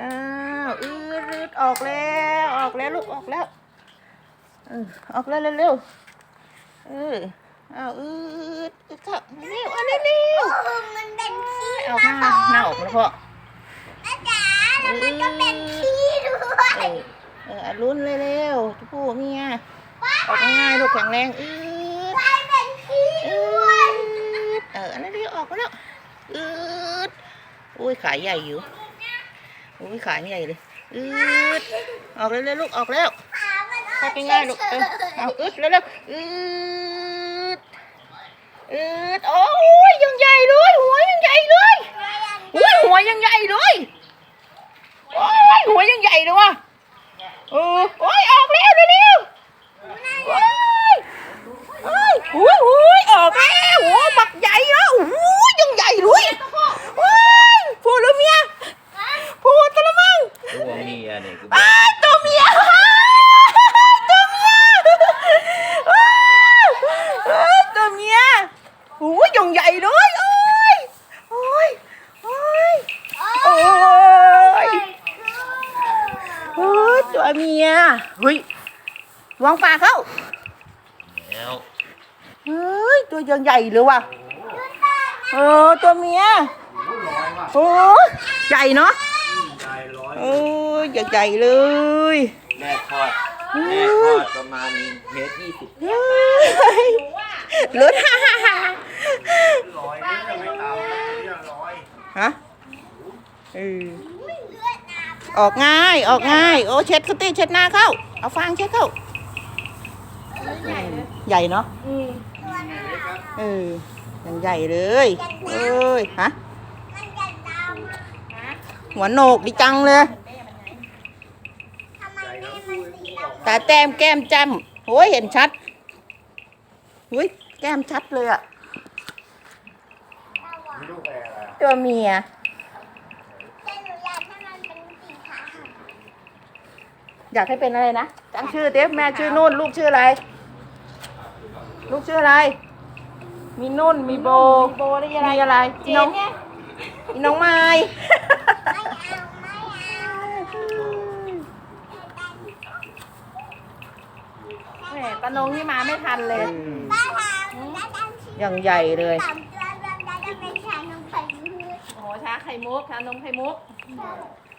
อ้าวอืดออกแล้วออกแล้วลูกออกแล้วเออออกแล้วเร็วๆเอออ้าวอืดอึดเข้าเร็วเอาเร็วมันเป็นขี้ๆออกมาหน้าออกแล้วพ่อแม่จ๋าแล้วมันก็เป็นขี้ด้วยเออเอออะลุ้นเร็วๆทุกผู้เมียออกง่ายๆลูกแข็งแรงอืดกลายเป็นขี้อืด้วยดเอออันนั้นเรียออกมาแล้วอืดอุ้ยขาใหญ่อยู่ อุ้ยขาใหญ่เลยอืดออกเร็วๆลูกออกแล้วขามันอเข้าอกไปง่ายลูกเออเอาอึดเร็วๆอืดอืดโอ้ยยังใหญ่เลยหัวยังใหญ่เลยอุ้ยหัวยังใหญ่เลยโอ้ยหัวยังใหญ่เลยว่ะเออโอ้ยออกแล้วเร็วๆโอ้ยโอ้ยโอ้ยโอ้ยออกแล้วโอ้ยบักใหญ่แล้วโอ้ยยังใหญ่เลยโอ้ยพูดแล้วเมียพูดตะละมัง ตัว เมียเนี่ยกูบออ้ากตัวเมียตัวเมียอ้าวอ้าวตัวเมียโอ้ยยังใหญ่เลยโอ้ยโอ้ยโอ้ยโอ้ยโอ้ยตัวเมียเฮ้ยวางปลาเข้าแล้วเฮ้ยตัวยังใหญ่เลยว่ะเออตัวเมียโอ้ยใหญ่เนาะเออ ใหญ่ๆเลยแม่ทอดแม่ทอดประมาณเมตรยี่สิบเฮ้ยลุ้นฮ่าฮ่าฮ่าร้อยนี่จะไม่ตามนี่ร้อยฮะเออออกง่ายออกง่าย โอ้เช็ดเขาตีเช็ดหน้าเข้า เอาฟางเช็ดเข้า ใหญ่เนาะเออยังใหญ่เลยเอ้ยฮะมันจะดำหัวโหนกดีจังเลย ทำไมแม่มันสีดำ ตาแต้มแก้มจ้ำโอ้ยเห็นชัดอุ้ยแก้มชัดเลยอะไม่รู้แปลอะไรตัวเมีย แต่หนูอยากให้มันเป็นสีขาวอยากให้เป็นอะไรนะตั้งชื่อเต๊แม่ชื่อนุ่น ลูกชื่ออะไร ลูกชื่ออะไร มีนุ่นมีโบมีโบได้ยังไงอะไรอีน้องอีน้องไม้ ไม่เอา ไม่เอาแหมตานงนี่มาไม่ทันเลยป้าทำแล้วตั้งชื่อยังใหญ่เลยสามตัวรวมแล้วจะเป็นชานมไข่มุกโอ้โหชาไข่มุกชานมไข่มุกใ